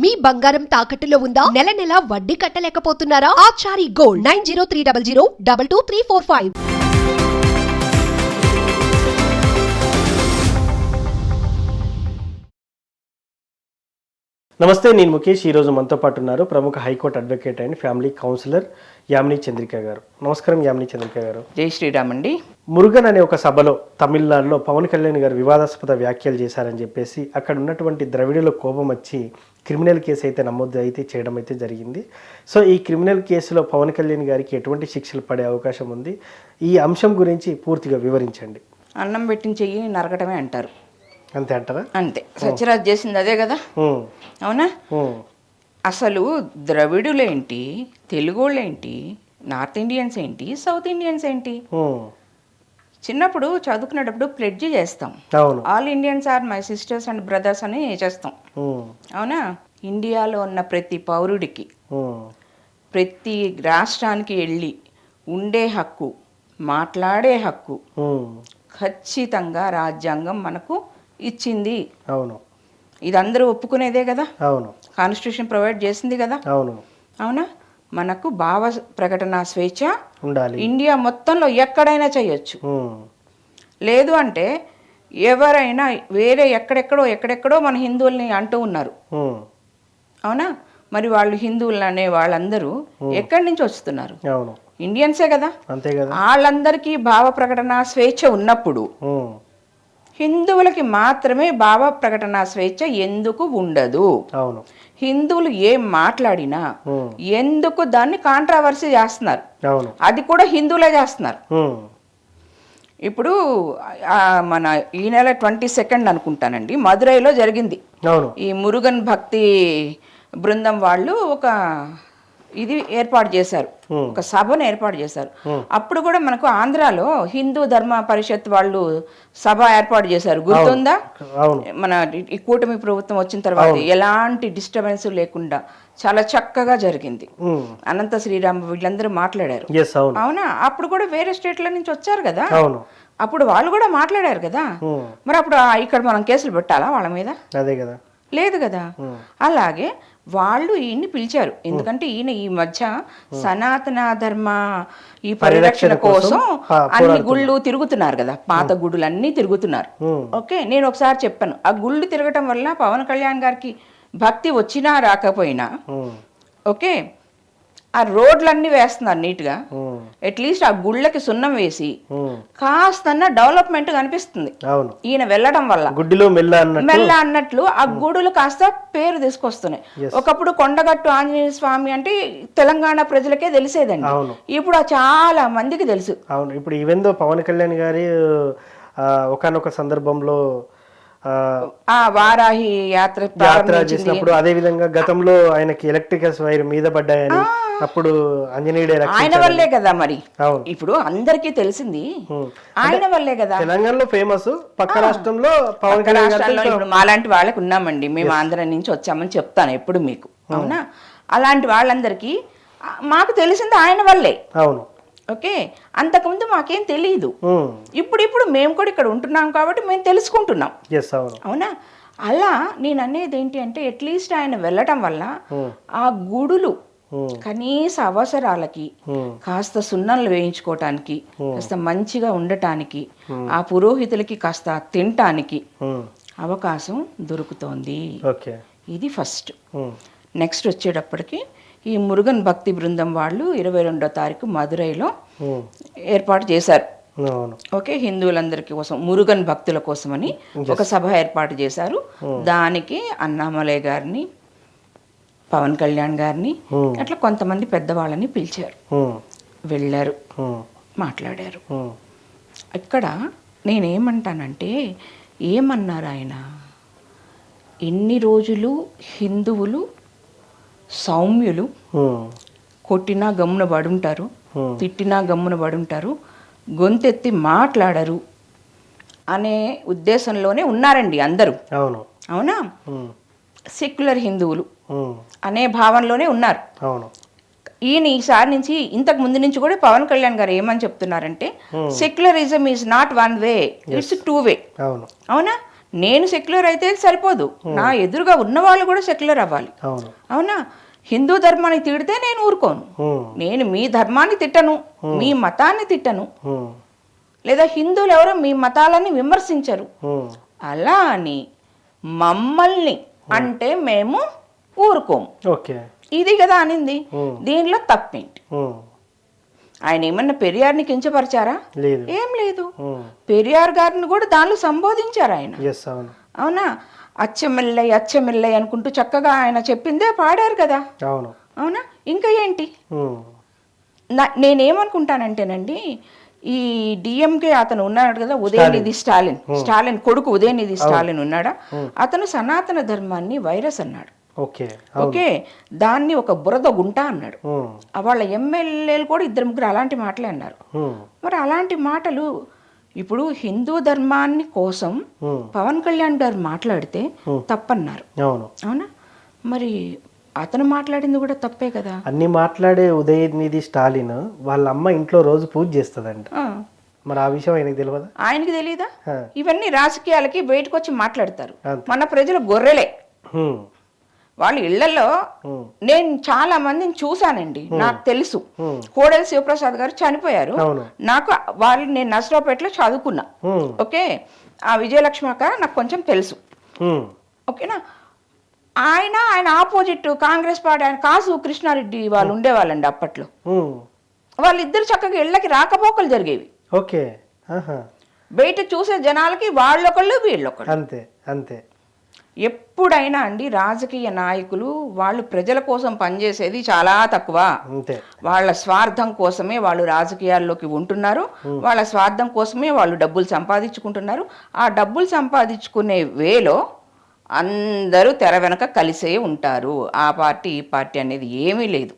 మీ బంగారం తాకట్టులో ఉందా? నెల నెల వడ్డీ కట్టలేకపోతున్నారా? Achari gold nine zero three double zero double two three four five. నమస్తే నేను ముఖేష్. ఈరోజు మనతో పాటు ఉన్నారు ప్రముఖ high court advocate and family counsellor Yamini Chandrika గారు. నమస్కారం యామిని చంద్రిక గారు. జై శ్రీరామ్ అండి. మురుగన్ అనే ఒక సభలో తమిళనాడులో పవన్ కళ్యాణ్ గారు వివాదాస్పద వ్యాఖ్యలు చేశారని చెప్పేసి అక్కడ ఉన్నటువంటి ద్రవిడుల కోపం వచ్చి క్రిమినల్ కేసు అయితే నమోదు అయితే చేయడం అయితే జరిగింది. సో ఈ క్రిమినల్ కేసులో పవన్ కళ్యాణ్ గారికి ఎటువంటి శిక్షలు పడే అవకాశం ఉంది? ఈ అంశం గురించి పూర్తిగా వివరించండి. అన్నం పెట్టిన చెయ్యి నరకటమే అంటారు. అంతే అంటారా? అంతే. సత్యరాజ్ చేసింది అదే కదా? అవునా? అసలు ద్రవిడులేంటి? తెలుగోళ్ళేంటి? నార్త్ ఇండియన్స్ ఏంటి? సౌత్ ఇండియన్స్ ఏంటి. చిన్నప్పుడు చదువుకునేటప్పుడు ప్లెడ్జ్ చేస్తాం. All Indians are my sisters and brothers అని చేస్తాం. అవునా? ఇండియాలో ఉన్న ప్రతి పౌరుడికి ప్రతి రాష్ట్రానికి వెళ్ళి ఉండే హక్కు మాట్లాడే హక్కు. ఖచ్చితంగా రాజ్యాంగం మనకు ఇచ్చింది. అవును. ఇది అందరూ ఒప్పుకునేదే కదా? అవును. కాన్స్టిట్యూషన్ ప్రొవైడ్ చేసింది కదా? అవును. అవునా? మనకు భావ ప్రకటన స్వేచ్ఛ ఉండాలి. ఇండియా మొత్తంలో ఎక్కడైనా చేయొచ్చు. లేదు అంటే ఎవరైనా వేరే ఎక్కడెక్కడో ఎక్కడెక్కడో మన హిందువుల్ని అంటూ ఉన్నారు. అవునా? మరి వాళ్ళు హిందువులు అనే వాళ్ళందరూ ఎక్కడి నుంచి వస్తున్నారు? ఇండియన్సే కదా? అంతే కదా? వాళ్ళందరికీ భావ ప్రకటన స్వేచ్ఛ ఉన్నప్పుడు హిందువులకి మాత్రమే భావ ప్రకటన స్వేచ్ఛ ఎందుకు ఉండదు? అవును. హిందువులు ఏం మాట్లాడినా ఎందుకు దాన్ని కాంట్రావర్సీ చేస్తున్నారు? అది కూడా హిందువులే చేస్తున్నారు. ఇప్పుడు మన ఈ నెల ట్వంటీ సెకండ్ అనుకుంటానండి. మదురైలో జరిగింది. ఈ మురుగన్ భక్తి బృందం వాళ్ళు ఒక ఇది ఏర్పాటు చేశారు. ఒక సభను ఏర్పాటు చేశారు. అప్పుడు కూడా మనకు ఆంధ్రాలో హిందూ ధర్మ పరిషత్ వాళ్ళు సభ ఏర్పాటు చేశారు. గుర్తుందా? మన ఈ కూటమి ప్రభుత్వం వచ్చిన తర్వాత ఎలాంటి డిస్టర్బెన్స్ లేకుండా చాలా చక్కగా జరిగింది. అనంత శ్రీరామ్ వీళ్ళందరూ మాట్లాడారు. అవును. అప్పుడు కూడా వేరే స్టేట్ల నుంచి వచ్చారు కదా? అప్పుడు వాళ్ళు కూడా మాట్లాడారు కదా? మరి అప్పుడు ఇక్కడ మనం కేసులు పెట్టాలా వాళ్ళ మీద? అదే కదా. లేదు కదా? అలాగే వాళ్ళు ఈయన్ని పిలిచారు. ఎందుకంటే ఈయన ఈ మధ్య సనాతన ధర్మ ఈ పరిరక్షణ కోసం అన్ని గుళ్ళు తిరుగుతున్నారు కదా. పాత గుడులు అన్ని తిరుగుతున్నారు. ఓకే నేను ఒకసారి చెప్పాను. ఆ గుళ్ళు తిరగటం వల్ల పవన్ కళ్యాణ్ గారికి భక్తి వచ్చినా రాకపోయినా ఓకే ఆ రోడ్లన్నీ వేస్తున్నారు నీట్గా. అట్లీస్ట్ ఆ గుళ్ళకి సున్నం వేసి కాస్తన్న డెవలప్మెంట్ కనిపిస్తుంది. అవును. ఈయన వెళ్ళడం వల్ల. గుడ్డిలో మెల్ల అన్నట్లు ఆ గుడులు కాస్త పేరు తీసుకొస్తున్నాయి. ఒకప్పుడు కొండగట్టు ఆంజనేయ స్వామి అంటే తెలంగాణ ప్రజలకే తెలిసేదండి. అవును. ఇప్పుడు చాలా మందికి తెలుసు. అవును. ఇప్పుడు ఈవెందో పవన్ కళ్యాణ్ గారి ఒకనొక సందర్భంలో వారాహి యాత్ర యాత్ర చేసినప్పుడు అదే విధంగా గతంలో ఆయనకి ఎలక్ట్రికల్స్ వైర్ మీద పడ్డాయని అప్పుడు ఆంజనేయుడే రక్ష- ఆయన వల్లే కదా మరి. అవును. ఇప్పుడు అందరికీ తెలిసింది. ఆయన వల్లే కదా. తెలంగాణలో ఫేమస్ పక్క రాష్ట్రంలో పవన్ కళ్యాణ్ రాష్ట్రాల్లో ఇప్పుడు మాలాంటి వాళ్ళకి ఉన్నామండి. మేము ఆంధ్ర నుంచి వచ్చామని చెప్తాను ఎప్పుడు మీకు. అవునా? అలాంటి వాళ్ళందరికీ మాకు తెలిసింది ఆయన వల్లే. అవును. ఓకే? అంతకుముందు మాకేం తెలియదు ఇప్పుడు ఇప్పుడు మేము కూడా ఇక్కడ ఉంటున్నాం కాబట్టి మేము తెలుసుకుంటున్నాం. అవును. అలా నేను అనేది ఏంటి అంటే అట్లీస్ట్ ఆయన వెళ్ళటం వల్ల ఆ గుడులు కనీస అవసరాలకి కాస్త సున్నలు వేయించుకోవటానికి కాస్త మంచిగా ఉండటానికి ఆ పురోహితులకి కాస్త తినటానికి అవకాశం దొరుకుతోంది. ఓకే. ఇది ఫస్ట్. నెక్స్ట్ వచ్చేటప్పటికి ఈ మురుగన్ భక్తి బృందం వాళ్ళు ఇరవై రెండో తారీఖు మదురైలో ఏర్పాటు చేశారు. ఓకే హిందువులందరికీ కోసం మురుగన్ భక్తుల కోసమని ఒక సభ ఏర్పాటు చేశారు. దానికి అన్నామలై గారిని పవన్ కళ్యాణ్ గారిని. అట్లా కొంతమంది పెద్దవాళ్ళని పిలిచారు. వెళ్ళారు మాట్లాడారు. ఇక్కడ నేనేమంటానంటే ఏమన్నారు ఆయన? ఇన్ని రోజులు హిందువులు సౌమ్యులు కొట్టినా గమ్మున పడుంటారు. తిట్టినా గమ్మున పడుంటారు గొంతెత్తి మాట్లాడరు అనే ఉద్దేశంలోనే ఉన్నారండి అందరూ. అవును. సెక్యులర్ హిందువులు అనే భావనలోనే ఉన్నారు. ఈయన ఈసారి నుంచి ఇంతకు ముందు నుంచి కూడా పవన్ కళ్యాణ్ గారు ఏమని చెప్తున్నారంటే secularism is not one way it's two way అవును. నేను సెక్యులర్ అయితే సరిపోదు. నా ఎదురుగా ఉన్న వాళ్ళు కూడా సెక్యులర్ అవ్వాలి. అవునా? హిందూ ధర్మాన్ని తిడితే నేను ఊరుకోను. నేను మీ ధర్మాన్ని తిట్టను మీ మతాన్ని తిట్టను. లేదా హిందువులు ఎవరు మీ మతాలని విమర్శించరు. అలా అని మమ్మల్ని అంటే మేము ఊరుకోము. ఓకే. ఇది కదా అనింది. దీనిలో తప్పేంటి? ఆయన ఏమన్నా పెరియార్ని కించపరిచారా? ఏం లేదు. పెరియార్ గారిని కూడా దానిలో సంబోధించారు ఆయన. అవునా? అచ్చమిల్లై అచ్చమిల్లై అనుకుంటూ చక్కగా ఆయన చెప్పిందే పాడారు కదా. అవును. అవునా? ఇంకా ఏంటి? నేనేమనుకుంటానంటేనండి ఈ డిఎంకే అతను ఉన్నాడు కదా ఉదయనిధి స్టాలిన్. స్టాలిన్. కొడుకు ఉదయనిధి స్టాలిన్ ఉన్నాడా? అతను సనాతన ధర్మాన్ని వైరస్ అన్నాడు. ఓకే. ఓకే? దాన్ని ఒక బురద గుంట అన్నాడు. వాళ్ళ ఎమ్మెల్యేలు కూడా ఇద్దరు ముగ్గురు అలాంటి మాటలే అన్నారు. మరి అలాంటి మాటలు ఇప్పుడు హిందూ ధర్మాన్ని కోసం పవన్ కళ్యాణ్ గారు మాట్లాడితే తప్పన్నారు. అవును. అవునా? మరి అతను మాట్లాడింది కూడా తప్పే కదా. అన్ని మాట్లాడే ఉదయనిధి స్టాలిన్ వాళ్ళ అమ్మ ఇంట్లో రోజు పూజ చేస్తుందంట. మరి ఆ విషయం ఆయనకి తెలియదా? ఆయనకి తెలీదా? ఆ. ఇవన్నీ రాజకీయాలకి బయటకు వచ్చి మాట్లాడతారు. మన ప్రజలు గొర్రెలే. వాళ్ళు ఇళ్ళలో నేను చాలా మందిని చూశానండి. నాకు తెలుసు. కోడెల శివప్రసాద్ గారు చనిపోయారు. నాకు వాళ్ళు నేను నర్సరావుపేటలో చదువుకున్నా. ఓకే? ఆ విజయలక్ష్మి అక్క నాకు కొంచెం తెలుసు. ఓకేనా? ఆయన ఆయన ఆపోజిట్ కాంగ్రెస్ పార్టీ ఆయన కాసు కృష్ణారెడ్డి వాళ్ళు ఉండేవాళ్ళండి అప్పట్లో. వాళ్ళిద్దరు చక్కగా ఇళ్ళకి రాకపోకలు జరిగేవి. ఓకే. బయట చూసే జనాలకి వాళ్ళొకళ్ళు వీళ్ళొకళ్ళు. అంతే అంతే. ఎప్పుడైనా అండి రాజకీయ నాయకులు వాళ్ళు ప్రజల కోసం పనిచేసేది చాలా తక్కువ. వాళ్ళ స్వార్థం కోసమే వాళ్ళు రాజకీయాల్లోకి ఉంటున్నారు. వాళ్ళ స్వార్థం కోసమే వాళ్ళు డబ్బులు సంపాదించుకుంటున్నారు. ఆ డబ్బులు సంపాదించుకునే వేలో అందరూ తెర వెనక కలిసే ఉంటారు. ఆ పార్టీ ఈ పార్టీ అనేది ఏమీ లేదు.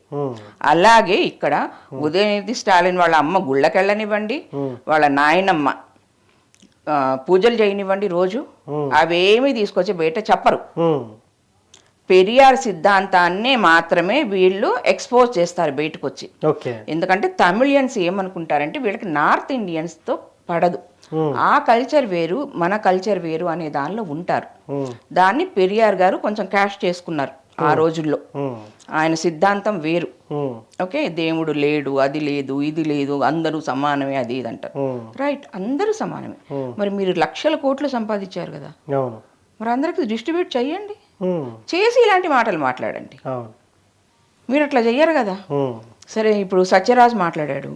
అలాగే ఇక్కడ ఉదయనిధి స్టాలిన్ వాళ్ళ అమ్మ గుళ్ళకెళ్ళనివ్వండి. వాళ్ళ నాయనమ్మ పూజలు చేయనివ్వండి రోజు. అవేమీ తీసుకొచ్చి బయట చెప్పరు. పెరియార్ సిద్ధాంతాన్నే మాత్రమే వీళ్ళు ఎక్స్పోజ్ చేస్తారు బయటకు వచ్చి ఎందుకంటే తమిళియన్స్ ఏమనుకుంటారంటే వీళ్ళకి నార్త్ ఇండియన్స్తో పడదు. ఆ కల్చర్ వేరు మన కల్చర్ వేరు అనే దానిలో ఉంటారు. దాన్ని పెరియార్ గారు కొంచెం క్యాష్ చేసుకున్నారు ఆ రోజుల్లో. ఆయన సిద్ధాంతం వేరు. Um, okay? దేవుడు లేడు అది లేదు ఇది లేదు అందరూ సమానమే అది ఇది అంటారు. రైట్ అందరూ సమానమే. మరి మీరు లక్షల కోట్లు సంపాదించారు కదా? మరి అందరికి డిస్ట్రిబ్యూట్ చేయండి చేసి ఇలాంటి మాటలు మాట్లాడండి. మీరు అట్లా చెయ్యరు కదా? సరే ఇప్పుడు సత్యరాజ్ మాట్లాడాడు.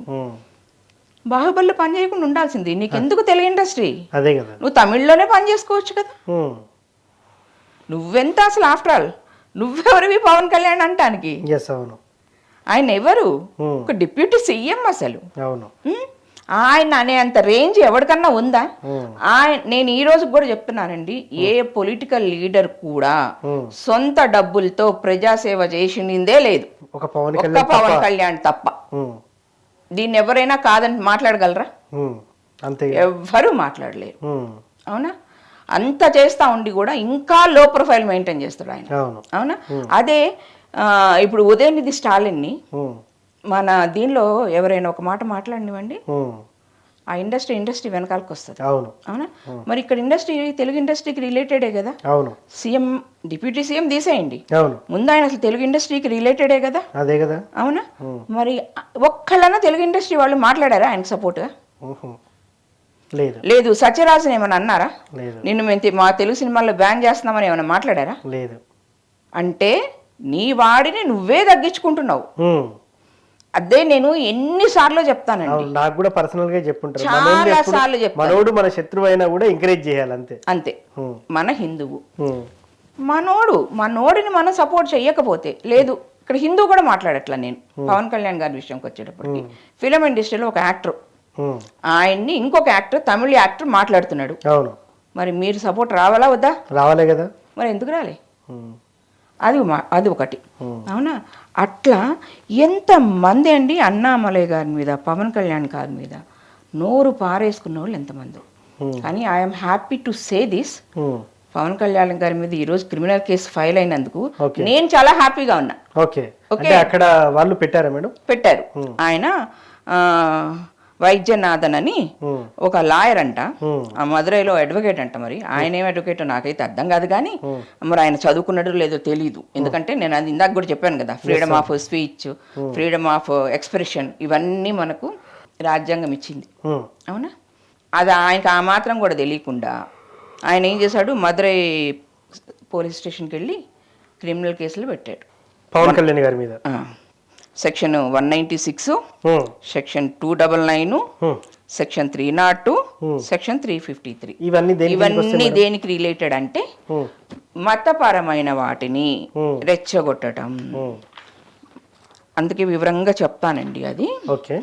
బాహుబలిలో పని చేయకుండా ఉండాల్సింది. నీకు ఎందుకు తెలుగు ఇండస్ట్రీ? అదే కదా. నువ్వు తమిళ్ళోనే పని చేసుకోవచ్చు కదా? నువ్వెంత అసలు ఆఫ్టర్ ఆల్ నువ్వెవరివి? పవన్ కళ్యాణ్ అంటానికి? అవును. ఆయన ఎవరు? ఉమ్, ఒక డిప్యూటీ సీఎం అసలు. అవును. ఉమ్? ఆయన అనే అంత రేంజ్ ఎవరికన్నా ఉందా? ఉమ్, ఆయన నేను ఈ రోజు కూడా చెప్తున్నానండి ఏ పొలిటికల్ లీడర్ కూడా సొంత డబ్బులతో ప్రజాసేవ చేసిందే లేదు. ఒక పవన్ కళ్యాణ్ తప్ప. దీన్ని ఎవరైనా కాదని మాట్లాడగలరా? అంతే. ఎవ్వరూ మాట్లాడలేరు. అవునా? అంత చేస్తా ఉండి కూడా ఇంకా లో ప్రొఫైల్ మెయింటైన్ చేస్తాడు ఆయన. అవును. అదే ఇప్పుడు ఉదయనిధి స్టాలిన్ని మన దీనిలో ఎవరైనా ఒక మాట మాట్లాడినివ్వండి. ఆ ఇండస్ట్రీ ఇండస్ట్రీ వెనకాలకు వస్తుంది అవును? అవునా మరి ఇక్కడ ఇండస్ట్రీ తెలుగు ఇండస్ట్రీకి రిలేటెడే కదా? అవును. సీఎం డిప్యూటీ సీఎం తీసేయండి. అవును. ముందు ఆయన అసలు తెలుగు ఇండస్ట్రీకి రిలేటెడే కదా? అదే కదా. అవునా? మరి ఒక్కళ్ళన్నా తెలుగు ఇండస్ట్రీ వాళ్ళు మాట్లాడారా ఆయనకు సపోర్ట్గా. లేదు. లేదు సత్యరాజన్ ఏమైనా అన్నారా? లేదు. నిన్ను మేము మా తెలుగు సినిమాల్లో బ్యాన్ చేస్తున్నామని ఏమైనా మాట్లాడారా? లేదు. అంటే నీ వాడిని నువ్వే తగ్గించుకుంటున్నావు. అదే నేను ఎన్నిసార్లు చెప్తానండి. నాకు కూడా పర్సనల్గా చాలా సార్లు చెప్తాను. మనోడు మన శత్రువు అయినా కూడా ఎంకరేజ్ చేయాలి అంతే. అంతే. మన హిందువు. మనోడు మనోడిని మనం సపోర్ట్ చేయకపోతే లేదు ఇక్కడ హిందూ కూడా మాట్లాడట్లా నేను. పవన్ కళ్యాణ్ గారి విషయంకి వచ్చేటప్పటికి ఫిలిం ఇండస్ట్రీలో ఒక యాక్టర్ ఆయన్ని ఇంకొక యాక్టర్ తమిళ యాక్టర్ మాట్లాడుతున్నాడు. అవును. మరి మీరు సపోర్ట్ రావాలా వద్దా? రావాలే కదా. మరి ఎందుకు రాలే? అది అది ఒకటి. అవునా? అట్లా ఎంతమంది అండి అన్నామలై గారి మీద పవన్ కళ్యాణ్ గారి మీద నోరు పారేసుకున్న వాళ్ళు ఎంతమంది. కానీ I'm happy to say this Pavan Kalyan గారి మీద ఈరోజు క్రిమినల్ కేసు ఫైల్ అయినందుకు. నేను చాలా హ్యాపీగా ఉన్నా. ఓకే. ఓకే. అక్కడ వాళ్ళు పెట్టారా మేడం? పెట్టారు. ఆయన వైద్యనాథన్ అని ఒక లాయర్ అంట. ఆ మదురైలో అడ్వకేట్ అంట మరి. ఆయన ఏం అడ్వకేట్ నాకైతే అర్థం కాదు కానీ మరి ఆయన చదువుకున్నాడో లేదో తెలియదు ఎందుకంటే నేను అది ఇందాక కూడా చెప్పాను కదా freedom of speech freedom of expression ఇవన్నీ మనకు రాజ్యాంగం ఇచ్చింది. అవునా? అది ఆయనకి ఆ మాత్రం కూడా తెలియకుండా ఆయన ఏం చేశాడు? మదురై పోలీస్ స్టేషన్కి వెళ్ళి క్రిమినల్ కేసులు పెట్టాడు. పవన్ కళ్యాణ్ గారి మీద. Section one ninety six section two double nine. Section three not two section three fifty three. ఇవన్నీ దేనికి ఇవన్నీ దేనికి రిలేటెడ్ అంటే మతపరమైన వాటిని. రెచ్చగొట్టడం అందుకే వివరంగా చెప్తానండి అది. ఓకే.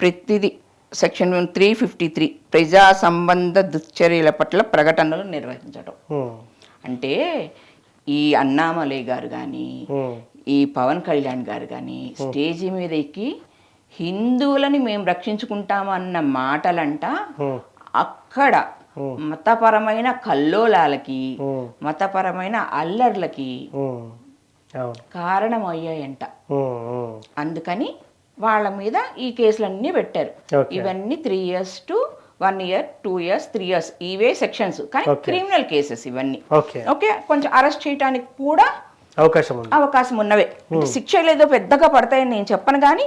ప్రతిదీ సెక్షన్ త్రీ ఫిఫ్టీ త్రీ ప్రజా సంబంధ దుశ్చర్యల పట్ల ప్రకటనలు నిర్వహించడం అంటే ఈ అన్నామలై గారు కానీ ఈ పవన్ కళ్యాణ్ గారు కానీ స్టేజీ మీద ఎక్కి హిందువులని మేము రక్షించుకుంటామన్న మాటలంట. అక్కడ మతపరమైన కల్లోలాలకి మతపరమైన అల్లర్లకి కారణమయ్యాయంట. ఉమ్, ఉమ్, అందుకని వాళ్ళ మీద ఈ కేసులన్నీ పెట్టారు. ఇవన్నీ three years to one year two years three years. ఇవే సెక్షన్స్. కానీ. క్రిమినల్ కేసెస్ ఇవన్నీ. ఓకే. కొంచెం అరెస్ట్ చేయడానికి కూడా అవకాశం ఉన్నవే అంటే శిక్షలు ఏదో పెద్దగా పడతాయని నేను చెప్పను కానీ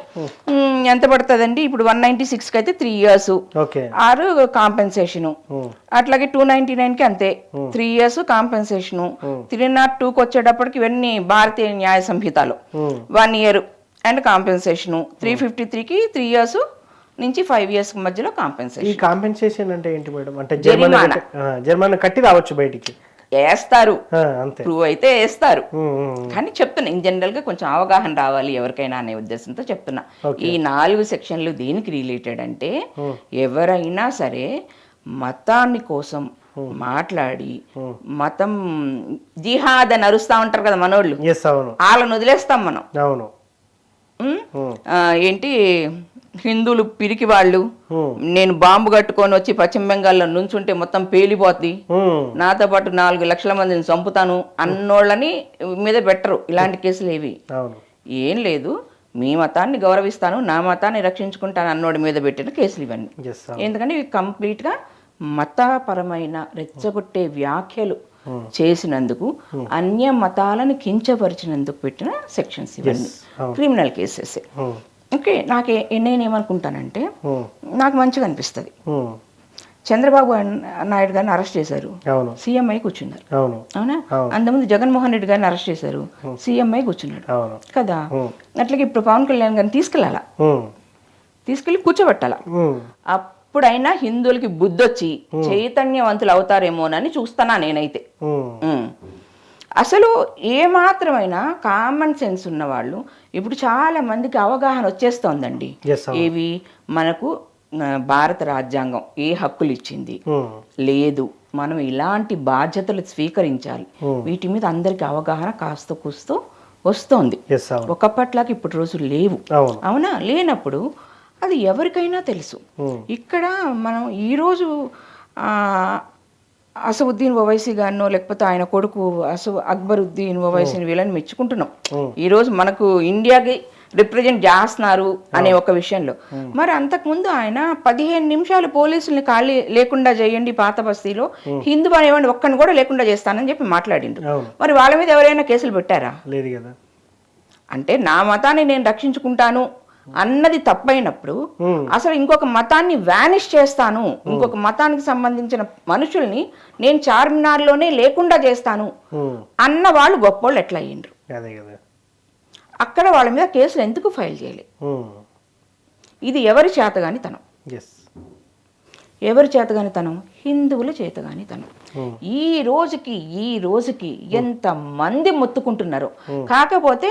మ్, ఎంత పడుతుందండి? ఇప్పుడు వన్ నైన్టీ సిక్స్కి అయితే త్రీ ఇయర్స్. ఆరు కాంపెన్సేషను. ఉమ్, అట్లాగే టూ నైన్టీ నైన్కి అంతే. Three years compensation. Three not టూకి వచ్చేటప్పటికి ఇవన్నీ భారతీయ న్యాయ సంహితలో. One year and compensation. Three fifty త్రీకి త్రీ ఇయర్స్ నుంచి ఫైవ్ ఇయర్స్ మధ్యలో ఈ కాంపెన్సేషన్. కాంపెన్సేషన్ అంటే ఏంటి మేడం? అంటే జరిమానా. జరిమానా కట్టి రావచ్చు బయటికి. వేస్తారు ప్రూవ్ అయితే వేస్తారు కానీ చెప్తున్నా ఇన్ జనరల్గా కొంచెం అవగాహన రావాలి ఎవరికైనా అనే ఉద్దేశంతో చెప్తున్నా. ఈ నాలుగు సెక్షన్లు దేనికి రిలేటెడ్ అంటే ఎవరైనా సరే మతాన్ని కోసం మాట్లాడి మతం జిహాద్ అని అరుస్తా ఉంటారు కదా మనోళ్ళు. వాళ్ళని వదిలేస్తాం మనం. ఏంటి హిందువులు పిరికి వాళ్ళు. నేను బాంబు కట్టుకొని వచ్చి పశ్చిమ బెంగాల్లో నుంచుంటే మొత్తం పేలిపోద్ది. నాతో పాటు నాలుగు లక్షల మందిని చంపుతాను అన్నోళ్ళని మీద పెట్టరు. ఇలాంటి కేసులు ఏవి? ఏం లేదు. మీ మతాన్ని గౌరవిస్తాను నా మతాన్ని రక్షించుకుంటాను అన్నోడి మీద పెట్టిన కేసులు ఇవన్నీ. ఎందుకంటే ఇవి కంప్లీట్గా మతపరమైన రెచ్చగొట్టే వ్యాఖ్యలు చేసినందుకు అన్య మతాలను కించపరిచినందుకు పెట్టిన సెక్షన్స్ ఇవన్నీ. Criminal cases. ఓకే నాకు నేనేమనుకుంటానంటే నాకు మంచిగా అనిపిస్తుంది. చంద్రబాబు నాయుడు గారిని అరెస్ట్ చేశారు. అవును. సీఎం అయి కూర్చున్నారు. అవును. అంతకుముందు జగన్మోహన్ రెడ్డి గారిని అరెస్ట్ చేశారు. సీఎం అయి కూర్చున్నాడు. కదా. అట్లాగే ఇప్పుడు పవన్ కళ్యాణ్ గారిని తీసుకెళ్ళాలా? తీసుకెళ్ళి కూర్చోబెట్టాలా? అప్పుడైనా హిందువులకి బుద్ధొచ్చి చైతన్యవంతులు అవుతారేమోనని చూస్తానా నేనైతే. అసలు ఏమాత్రమైనా కామన్ సెన్స్ ఉన్నవాళ్ళు ఇప్పుడు చాలా మందికి అవగాహన వచ్చేస్తోందండి. ఏవి? మనకు భారత రాజ్యాంగం ఏ హక్కులు ఇచ్చింది? లేదు. మనం ఇలాంటి బాధ్యతలు స్వీకరించాలి. వీటి మీద అందరికి అవగాహన కాస్త కూస్తూ వస్తోంది. ఒకప్పట్లాగా ఇప్పుడు రోజులు లేవు. అవును. లేనప్పుడు అది ఎవరికైనా తెలుసు. ఇక్కడ మనం ఈరోజు అసవుద్దీన్ ఓవైసీ గారినో లేకపోతే ఆయన కొడుకు అసు అక్బరుద్దీన్ ఓవైసీని వీళ్ళని మెచ్చుకుంటున్నాం. ఈరోజు మనకు ఇండియాకి రిప్రజెంట్ చేస్తున్నారు అనే ఒక విషయంలో. మరి అంతకుముందు ఆయన పదిహేను నిమిషాలు పోలీసుల్ని ఖాళీ లేకుండా చేయండి పాత బస్తీలో హిందూ అనేవాడిని ఒక్కడిని కూడా లేకుండా చేస్తానని చెప్పి మాట్లాడిండు. మరి వాళ్ళ మీద ఎవరైనా కేసులు పెట్టారా? లేదు కదా. అంటే నా మతాన్ని నేను రక్షించుకుంటాను అన్నది తప్పైనప్పుడు అసలు ఇంకొక మతాన్ని వ్యానిష్ చేస్తాను. ఇంకొక మతానికి సంబంధించిన మనుషుల్ని నేను చార్మినార్లోనే లేకుండా చేస్తాను. అన్న వాళ్ళు గొప్పోళ్ళు ఎట్లా అయ్యిండ్రు అక్కడ వాళ్ళ మీద కేసులు ఎందుకు ఫైల్ చేయలేదు ఉమ్, ఇది ఎవరి చేతగానితనం? ఎస్ ఎవరి చేతగానితనం? హిందువుల చేతగానితనం. ఉమ్, ఈ రోజుకి ఈ రోజుకి ఎంత మంది మొత్తుకుంటున్నారు. కాకపోతే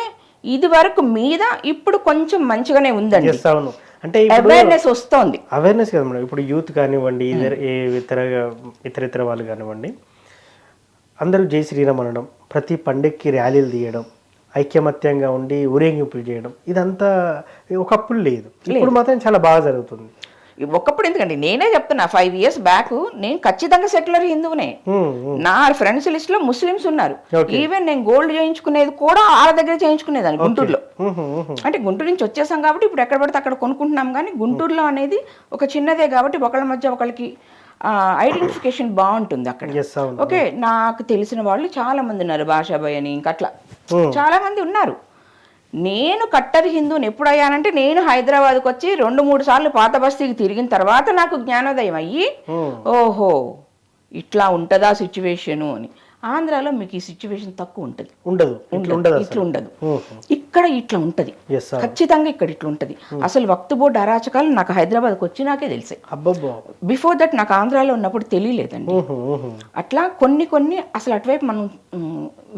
ఇది వరకు మీద ఇప్పుడు కొంచెం మంచిగానే ఉందండి. అవును అంటే అవేర్నెస్ వస్తోంది. అవేర్నెస్ కదా మేడం. ఇప్పుడు యూత్ కానివ్వండి ఇతర ఇతర ఇతర ఇతర వాళ్ళు కానివ్వండి అందరూ జై శ్రీరామ్ అనడం ప్రతి పండక్కి ర్యాలీలు తీయడం ఐక్యమత్యంగా ఉండి ఊరేగింపులు చేయడం ఇదంతా ఒకప్పుడు లేదు. ఇప్పుడు మాత్రం చాలా బాగా జరుగుతుంది. ఒకప్పుడు ఎందుకంటే నేనే చెప్తున్నా ఫైవ్ ఇయర్స్ బ్యాక్ నేను ఖచ్చితంగా సెక్యులర్ హిందువునే. నా ఫ్రెండ్స్ లిస్ట్లో ముస్లిమ్స్ ఉన్నారు. ఈవెన్ నేను గోల్డ్ చేయించుకునేది కూడా వాళ్ళ దగ్గర చేయించుకునేదాన్ని గుంటూరులో. అంటే గుంటూరు నుంచి వచ్చేసాం కాబట్టి ఇప్పుడు ఎక్కడ పడితే అక్కడ కొనుక్కుంటున్నాం కానీ గుంటూరులో అనేది ఒక చిన్నదే కాబట్టి ఒకళ్ళ మధ్య ఒకళ్ళకి ఐడెంటిఫికేషన్ బాగుంటుంది అక్కడ. ఓకే నాకు తెలిసిన వాళ్ళు చాలా మంది ఉన్నారు భాషాబాయ్ అని ఇంకా అట్లా. చాలా మంది ఉన్నారు నేను కట్టర్ హిందూని ఎప్పుడయ్యానంటే నేను హైదరాబాద్కి వచ్చి రెండు మూడు సార్లు పాత బస్తీకి తిరిగిన తర్వాత నాకు జ్ఞానోదయం అయ్యి Hmm. ఓహో ఇట్లా ఉంటుందా సిచ్యువేషను అని. ఆంధ్రాలో మీకు ఈ సిచ్యువేషన్ తక్కువ ఉంటుంది. ఉండదు. ఇట్లా ఉండదు ఇట్లా ఉండదు. ఇక్కడ ఇట్లా ఉంటది. ఖచ్చితంగా ఇక్కడ ఇట్లా ఉంటది. అసలు వక్తు బోర్డు అరాచకాలు నాకు హైదరాబాద్కి వచ్చి నాకే తెలిసాయి. బిఫోర్ దట్ నాకు ఆంధ్రాలో ఉన్నప్పుడు తెలియలేదండి. అట్లా కొన్ని కొన్ని అసలు అటువైపు మనం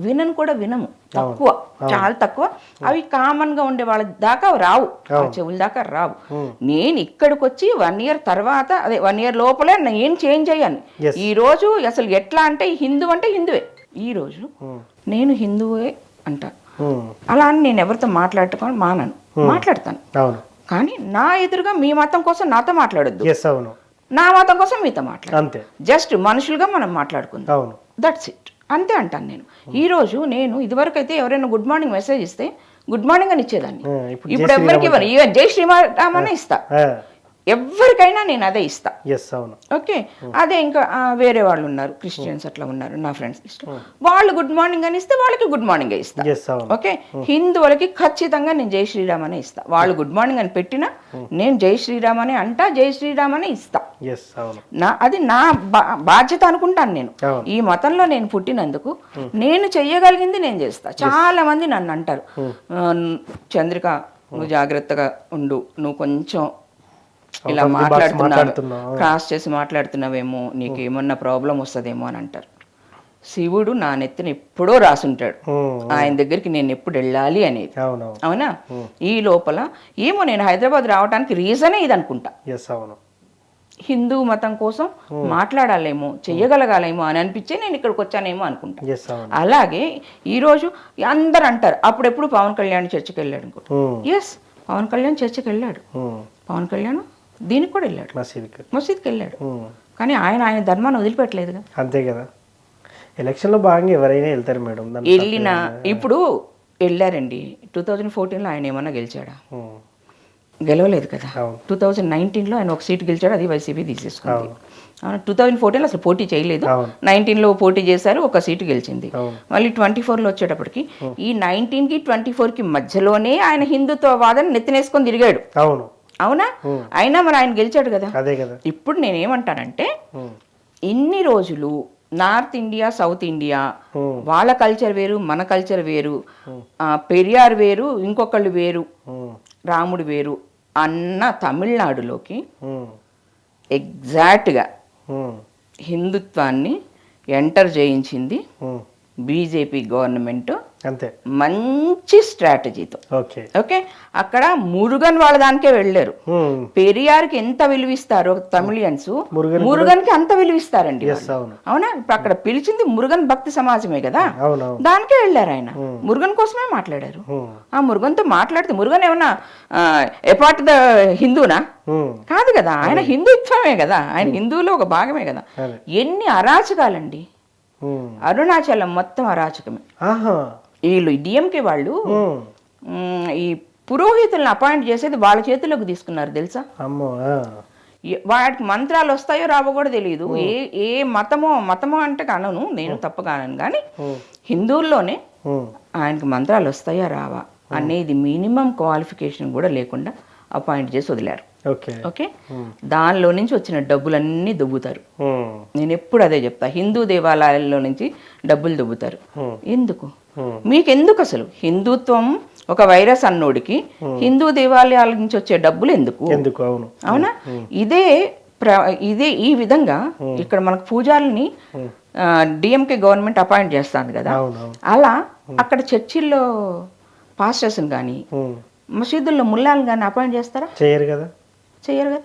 వినను కూడా వినము. తక్కువ. చాలా తక్కువ. అవి కామన్గా ఉండే వాళ్ళ దాకా రావు. ఆ చెవుల దాకా రావు. నేను ఇక్కడికి వచ్చి వన్ ఇయర్ తర్వాత అదే వన్ ఇయర్ లోపలే నేను చేంజ్ అయ్యాను. ఈ రోజు అసలు ఎట్లా అంటే హిందూ అంటే హిందువే. ఈ రోజు నేను హిందువే అంటా. అలా అని నేను ఎవరితో మాట్లాడుకోని? మానను. మాట్లాడతాను. కానీ నా ఎదురుగా మీ మతం కోసం నాతో మాట్లాడొద్దు. నా మతం కోసం మీతో మాట్లాడు. జస్ట్ మనుషులుగా మనం మాట్లాడుకుందాం. దట్స్ ఇట్ అంతే అంటాను నేను. ఈ రోజు నేను ఇదివరకు అయితే ఎవరైనా గుడ్ మార్నింగ్ మెసేజ్ ఇస్తే గుడ్ మార్నింగ్ అని ఇచ్చేదాన్ని. ఇప్పుడు ఎవరికి ఇవ్వను ఈవెన్ జై శ్రీరామ్ అనే ఇస్తా. ఎవరికైనా నేను అదే ఇస్తా. ఎస్ అవును. ఓకే? అదే ఇంకా వేరే వాళ్ళు ఉన్నారు. క్రిస్టియన్స్ అట్లా ఉన్నారు నా ఫ్రెండ్స్ ఇష్టం వాళ్ళు గుడ్ మార్నింగ్ అని ఇస్తే వాళ్ళకి గుడ్ మార్నింగ్ ఇస్తా. ఓకే? హిందువులకి ఖచ్చితంగా నేను జై శ్రీరామ్ అనే ఇస్తా. వాళ్ళు గుడ్ మార్నింగ్ అని పెట్టినా నేను జై శ్రీరామ్ అని అంటా జై శ్రీరామ్ అని ఇస్తా. నా అది నా బా- బాధ్యత అనుకుంటాను నేను. ఈ మతంలో నేను పుట్టినందుకు నేను చెయ్యగలిగింది నేను చేస్తా. చాలా మంది నన్ను అంటారు. చంద్రిక నువ్వు జాగ్రత్తగా ఉండు. నువ్వు కొంచెం ఇలా మాట్లాడుతున్నావు. క్రాస్ చేసి మాట్లాడుతున్నావేమో నీకు ఏమన్నా ప్రాబ్లం వస్తుందేమో అని అంటారు. శివుడు నా నెత్తిన ఎప్పుడో రాసుంటాడు. ఆయన దగ్గరికి నేను ఎప్పుడు వెళ్ళాలి అనేది. అవునా? ఈ లోపల ఏమో నేను హైదరాబాద్ రావడానికి రీజనే ఇది అనుకుంటా హిందూ మతం కోసం మాట్లాడాలేమో చెయ్యగలగాలేమో అని అనిపించే నేను ఇక్కడికి వచ్చానేమో అనుకుంటా. అలాగే ఈరోజు అందరు అంటారు అప్పుడెప్పుడు పవన్ కళ్యాణ్ చర్చికి వెళ్ళాడు అనుకుంటా. ఎస్ పవన్ కళ్యాణ్ చర్చికి వెళ్ళాడు. పవన్ కళ్యాణ్ దీనికి కూడా వెళ్ళాడు. మసీద్కి. మసీద్కి వెళ్ళాడు. కానీ ఆయన ఆయన ధర్మాన్ని వదిలిపెట్టలేదుగా. అంతే కదా. ఎలక్షన్లో భాగంగా ఎవరైనా వెళ్తారు మేడం. వెళ్ళిన ఇప్పుడు వెళ్ళారండి. టూ థౌజండ్ ఫోర్టీన్లో ఆయన ఏమన్నా గెలిచాడా? గెలవలేదు కదా. టూ థౌజండ్ నైన్టీన్లో ఆయన ఒక సీట్ గెలిచాడు. అది వైసీపీ తీసేసుకుంది. టూ థౌజండ్ ఫోర్టీన్లో అసలు పోటీ చేయలేదు. నైన్టీన్లో పోటీ చేశారు ఒక సీటు గెలిచింది. మళ్ళీ ట్వంటీ ఫోర్లో వచ్చేటప్పటికి ఈ నైన్టీన్కి ట్వంటీ ఫోర్కి మధ్యలోనే ఆయన హిందుత్వవాదాన్ని నెత్తినేసుకొని తిరిగాడు. అవును. అవునా? అయినా మరి ఆయన గెలిచాడు కదా. అదే కదా. ఇప్పుడు నేనేమంటానంటే ఇన్ని రోజులు నార్త్ ఇండియా సౌత్ ఇండియా వాళ్ళ కల్చర్ వేరు మన కల్చర్ వేరు పెరియార్ వేరు ఇంకొకళ్ళు వేరు రాముడు వేరు అన్న తమిళనాడులోకి ఎగ్జాక్ట్గా హిందుత్వాన్ని ఎంటర్ చేయించింది. BJP government. అంతే. మంచి స్ట్రాటజీతో. ఓకే. ఓకే? అక్కడ మురుగన్ వాళ్ళ దానికే వెళ్ళారు. పెరియార్కి ఎంత విలువిస్తారో తమిళియన్స్? మురుగన్ మురుగన్కి అంత విలువిస్తారండి. అవును. ఇప్పుడు అక్కడ పిలిచింది మురుగన్ భక్తి సమాజమే కదా? దానికే వెళ్ళారు ఆయన. మురుగన్ కోసమే మాట్లాడారు. ఆ మురుగన్తో మాట్లాడితే మురుగన్ ఏమన్నా ఎపార్ట్ ద హిందూనా? కాదు కదా ఆయన హిందుత్వమే కదా. ఆయన హిందువులో ఒక భాగమే కదా. ఎన్ని అరాచకాలండి. అరుణాచలం మొత్తం అరాచకమే. వీళ్ళు డిఎంకే వాళ్ళు ఈ పురోహితులను అపాయింట్ చేసేది వాళ్ళ చేతుల్లోకి తీసుకున్నారు తెలుసా? వాటికి మంత్రాలు వస్తాయో రావో కూడా తెలియదు ఏ ఏ మతమో మతమో అంటే కానను నేను తప్ప కానను కానీ హిందువుల్లోనే ఆయనకు మంత్రాలు వస్తాయా రావా అనేది మినిమం క్వాలిఫికేషన్ కూడా లేకుండా అపాయింట్ చేసి వదిలారు. ఓకే. ఓకే? దానిలో నుంచి వచ్చిన డబ్బులన్నీ దుబ్బుతారు నేను ఎప్పుడు అదే చెప్తా హిందూ దేవాలయాల్లో నుంచి డబ్బులు దుబ్బుతారు. ఎందుకు? Hmm. మీకెందుకు అసలు హిందుత్వం ఒక వైరస్ అన్నోడికి హిందూ దేవాలయాల నుంచి వచ్చే డబ్బులు ఎందుకు? ఎందుకు? అవును. అవునా? ఇదే ప్ర ఇదే ఈ విధంగా ఇక్కడ మనకు పూజాలని డిఎంకే గవర్నమెంట్ అపాయింట్ చేస్తాను కదా. అలా అక్కడ చర్చిల్లో పాస్టర్స్ని కానీ మసీదుల్లో ముల్లాలను కానీ అపాయింట్ చేస్తారా? చేయరు కదా. చేయరు కదా.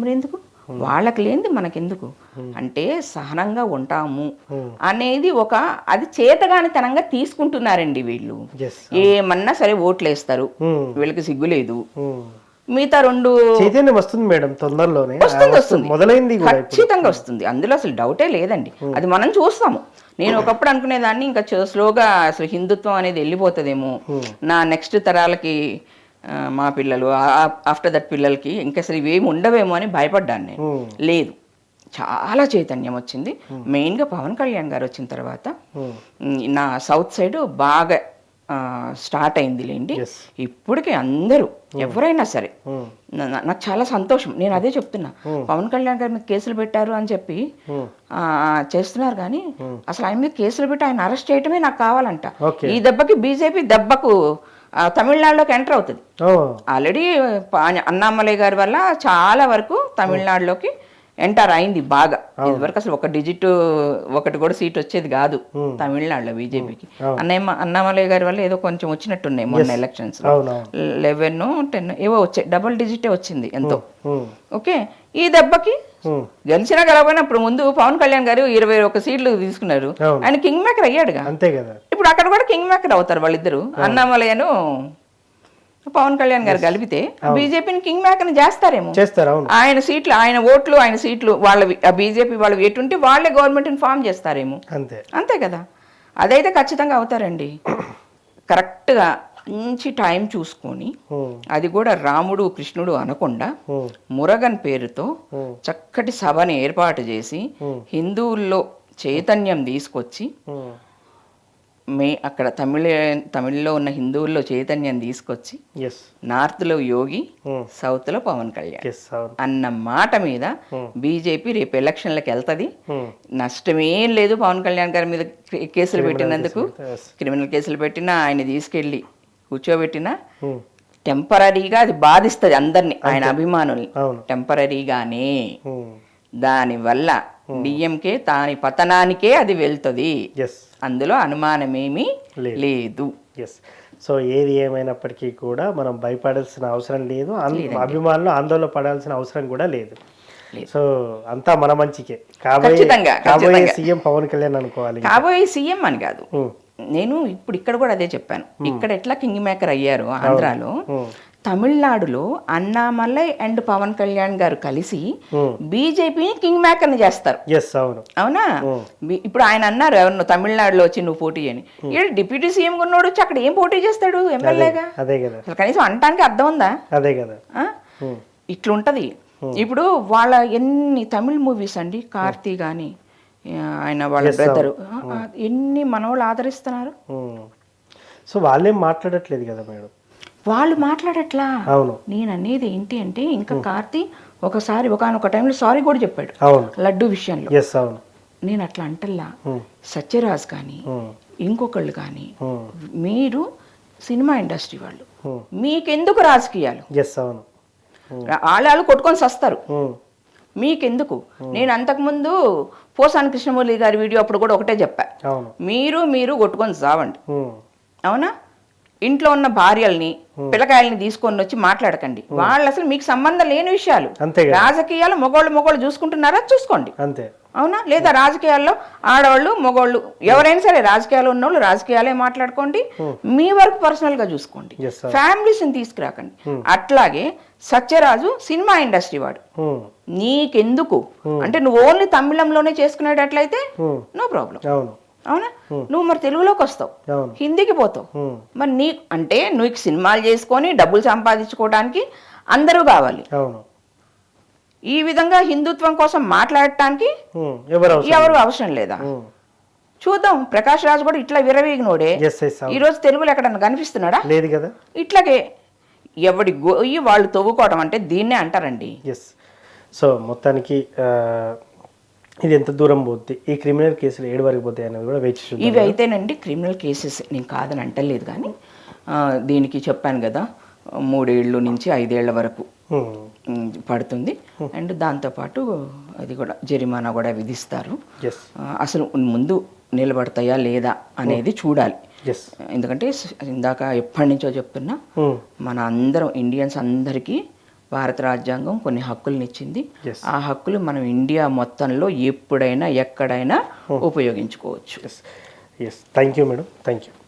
మరి ఎందుకు వాళ్ళకి లేనిది మనకెందుకు? అంటే సహనంగా ఉంటాము. అనేది ఒక అది చేతగానితనంగా తీసుకుంటున్నారండి వీళ్ళు. ఏమన్నా సరే ఓట్లు వేస్తారు వీళ్ళకి సిగ్గు లేదు. ఉమ్, మిగతా రెండు చైతన్యం వస్తుంది మేడం తొందరలోనే. వస్తుంది వస్తుంది. మొదలైంది ఖచ్చితంగా వస్తుంది. అందులో అసలు డౌటే లేదండి. అది మనం చూస్తాము. నేను ఒకప్పుడు అనుకునేదాన్ని ఇంకా స్లోగా అసలు హిందుత్వం అనేది వెళ్ళిపోతుందేమో. నా నెక్స్ట్ తరాలకి మా పిల్లలు ఆఫ్టర్ దట్ పిల్లలకి ఇంకా అసలు ఇవేమి ఉండవేమో అని భయపడ్డాను నేను. లేదు. చాలా చైతన్యం వచ్చింది. మెయిన్గా పవన్ కళ్యాణ్ గారు వచ్చిన తర్వాత నా సౌత్ సైడ్ బాగా స్టార్ట్ అయింది లేండి. ఇప్పటికీ అందరూ ఎవరైనా సరే నాకు చాలా సంతోషం. నేను అదే చెప్తున్నా. పవన్ కళ్యాణ్ గారి మీద కేసులు పెట్టారు అని చెప్పి చేస్తున్నారు కానీ అసలు ఆయన మీద కేసులు పెట్టి ఆయన అరెస్ట్ చేయటమే నాకు కావాలంట. ఈ దెబ్బకి బీజేపీ దెబ్బకు తమిళనాడులోకి ఎంటర్ అవుతుంది. ఆల్రెడీ అన్నామలై గారి వల్ల చాలా వరకు తమిళనాడులోకి ఎంటర్ అయింది బాగా. ఇదివరకు అసలు ఒక డిజిట్ ఒకటి కూడా సీట్ వచ్చేది కాదు తమిళనాడులో బీజేపీకి. అన్నయ్య అన్నామలై గారి వల్ల ఏదో కొంచెం వచ్చినట్టున్నాయి మొన్న ఎలక్షన్స్ లెవెన్ టెన్ ఏవో వచ్చాయి డబుల్ డిజిటే వచ్చింది ఎంతో. ఓకే? ఈ దెబ్బకి గెలిచినా గెలవకపోయినా ఇప్పుడు ముందు పవన్ కళ్యాణ్ గారు ఇరవై ఒక సీట్లు తీసుకున్నారు. ఆయన కింగ్ మేకర్ అయ్యాడుగా. అంతే కదా. ఇప్పుడు అక్కడ కూడా కింగ్ మేకర్ అవుతారు వాళ్ళిద్దరు. అన్నామలయ్యను పవన్ కళ్యాణ్ గారు కలిపితే బీజేపీని కింగ్ మేకర్ చేస్తారేమో. చేస్తారు ఆయన సీట్లు ఆయన ఓట్లు ఆయన సీట్లు వాళ్ళవి ఆ బీజేపీ వాళ్ళవి ఎటుంటే వాళ్ళే గవర్నమెంట్ని ఫామ్ చేస్తారేమో. అంతే. అంతే కదా. అదైతే ఖచ్చితంగా అవుతారండి. కరెక్ట్గా మంచి టైం చూసుకొని అది కూడా రాముడు కృష్ణుడు అనకుండా మురగన్ పేరుతో చక్కటి సభని ఏర్పాటు చేసి హిందువుల్లో చైతన్యం తీసుకొచ్చి మే అక్కడ తమిళ తమిళ్ళో ఉన్న హిందువుల్లో చైతన్యం తీసుకొచ్చి నార్త్లో యోగి ఉమ్, సౌత్లో పవన్ కళ్యాణ్ అన్న మాట మీద బీజేపీ రేపు ఎలక్షన్లకు వెళ్తుంది. ఉమ్, నష్టమేం లేదు పవన్ కళ్యాణ్ గారి మీద కేసులు పెట్టినందుకు. క్రిమినల్ కేసులు పెట్టినా ఆయన తీసుకెళ్ళి కూర్చోబెట్టినా టెంపరీగా అది బాధిస్తుంది అందరినీ ఆయన అభిమానుల్ని. టెంపరీగానే దానివల్ల డిఎంకే దాని పతనానికే అది వెళ్తుంది. అందులో అనుమానమేమీ లేదు. ఎస్ సో ఏది ఏమైనప్పటికీ కూడా మనం భయపడాల్సిన అవసరం లేదు. అభిమానులు ఆందోళన పడాల్సిన అవసరం కూడా లేదు. సో అంతా మన మంచికే. కాబోయే కాబోయే. సీఎం పవన్ కళ్యాణ్ అనుకోవాలి కాబోయే సీఎం అని కాదు. ఉమ్, నేను ఇప్పుడు ఇక్కడ కూడా అదే చెప్పాను. ఇక్కడ ఎట్లా కింగ్ మేకర్ అయ్యారు ఆంధ్రాలో తమిళనాడులో అన్నామలై అండ్ పవన్ కళ్యాణ్ గారు కలిసి ఉమ్, బీజేపీని కింగ్ మేకర్ని చేస్తారు. ఎస్ అవును. బి- ఇప్పుడు ఆయన అన్నారు ఎవరు తమిళనాడులో వచ్చి నువ్వు పోటీ అని. ఈడ డిప్యూటీ సీఎం ఉన్నోడు వచ్చి అక్కడ ఏం పోటీ చేస్తాడు ఎమ్మెల్యేగా? అదే కదా. కనీసం అంటానికి అర్థం ఉందా? అదే కదా. ఇట్లుంటది. ఇప్పుడు వాళ్ళ ఎన్ని తమిళ్ మూవీస్ అండి? కార్తీ కానీ ఆయన వాళ్ళ బ్రదరు ఎన్ని మనవాళ్ళు ఆదరిస్తున్నారు. సో వాళ్ళేం మాట్లాడట్లేదు కదా మేడం? వాళ్ళు మాట్లాడట్లా? అవును. నేను అనేది ఏంటి అంటే ఇంకా కార్తీ ఒకసారి ఒకనొక టైంలో సారీ కూడా చెప్పాడు. లడ్డు విషయంలో. అవును. నేను అట్లా అంటల్లా. ఉమ్, సత్యరాజ్ కానీ ఉమ్, ఇంకొకళ్ళు కానీ ఉమ్, మీరు సినిమా ఇండస్ట్రీ వాళ్ళు. మీకెందుకు రాజకీయాలు? అవును. వాళ్ళు కొట్టుకొని సస్తారు. మీకెందుకు? నేను అంతకుముందు పోసాని కృష్ణమూర్తి గారి వీడియో అప్పుడు కూడా ఒకటే చెప్పా. మీరు మీరు కొట్టుకొని ఉమ్, అవునా? ఇంట్లో ఉన్న భార్యల్ని పిల్లకాయల్ని తీసుకొని వచ్చి మాట్లాడకండి. వాళ్ళు అసలు మీకు సంబంధం లేని విషయాలు. రాజకీయాలు మగోళ్ళు మగోళ్ళు చూసుకుంటున్నారా? చూసుకోండి. అంతే. అవునా? లేదా రాజకీయాల్లో ఆడవాళ్ళు మగవాళ్ళు ఎవరైనా సరే రాజకీయాలు ఉన్నోళ్ళు రాజకీయాలే మాట్లాడుకోండి. మీ వరకు పర్సనల్గా చూసుకోండి. Yes, sir. ఫ్యామిలీస్ తీసుకురాకండి. అట్లాగే సత్యరాజు సినిమా ఇండస్ట్రీ వాడు. నీకెందుకు? అంటే నువ్వు ఓన్లీ తమిళంలోనే చేసుకునేటట్లయితే నో ప్రాబ్లం. అవును? నువ్వు మరి తెలుగులోకి వస్తావు. హిందీకి పోతావు. మరి నీ అంటే నువ్వు సినిమాలు చేసుకొని డబ్బులు సంపాదించుకోవడానికి అందరూ కావాలి. అవును. ఈ విధంగా హిందుత్వం కోసం మాట్లాడటానికి ఎవరు అవసరం? లేదా? చూద్దాం. ప్రకాష్ రాజ్ కూడా ఇట్లా విరవీగినోడే రోజు తెలుగులో ఎక్కడన్నా కనిపిస్తున్నాడా? లేదు కదా. ఇట్లాగే ఎవడి గొయ్యి వాళ్ళు తవ్వుకోవడం అంటే దీన్నే అంటారండి. సో మొత్తానికి ఇది ఎంత దూరం పోద్ది ఈ క్రిమినల్ కేసులు ఏడు వరకు పోతాయి అనేది కూడా వేచి ఇవి అయితేనండి క్రిమినల్ కేసెస్ నేను కాదని అంటలేదు కానీ దీనికి చెప్పాను కదా మూడేళ్ళు నుంచి ఐదేళ్ళ వరకు పడుతుంది. అండ్ దాంతోపాటు అది కూడా జరిమానా కూడా విధిస్తారు. అసలు ముందు నిలబడతాయా లేదా అనేది చూడాలి. ఎస్ ఎందుకంటే ఇందాక ఎప్పటి నుంచో చెప్తున్నా ఉమ్, మన అందరం ఇండియన్స్ అందరికీ భారత రాజ్యాంగం కొన్ని హక్కులను ఇచ్చింది. ఆ హక్కులు మనం ఇండియా మొత్తంలో ఎప్పుడైనా ఎక్కడైనా ఉపయోగించుకోవచ్చు. Yes yes thank you madam thank you